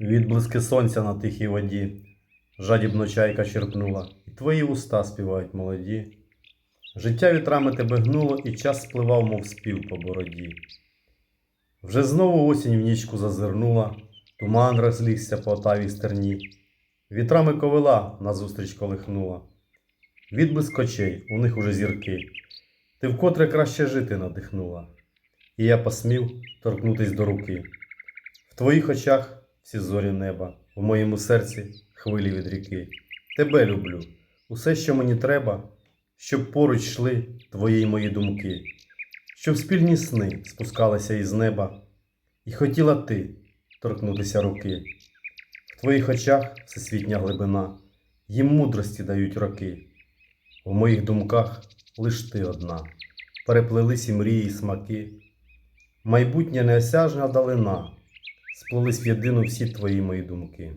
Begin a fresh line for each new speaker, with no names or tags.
Відблиски сонця на тихій воді, жадібно чайка черпнула, і твої уста співають молоді. Життя вітрами тебе гнуло, і час спливав, мов спів по бороді. Вже знову осінь в нічку зазирнула, туман розлігся по отавій стерні. Вітрами ковила назустріч колихнула. Відблиск очей, у них уже зірки. Ти вкотре краще жити надихнула. І я посмів торкнутись до руки. В твоїх очах всі зорі неба, в моєму серці хвилі від ріки. Тебе люблю, усе, що мені треба, щоб поруч йшли твої й мої думки, щоб спільні сни спускалися із неба, і хотіла ти торкнутися руки. В твоїх очах всесвітня глибина, їм мудрості дають роки. В моїх думках лиш ти одна, переплелись і мрії, і смаки, майбутнє неосяжна далина, сплелись в єдину всі твої мої думки.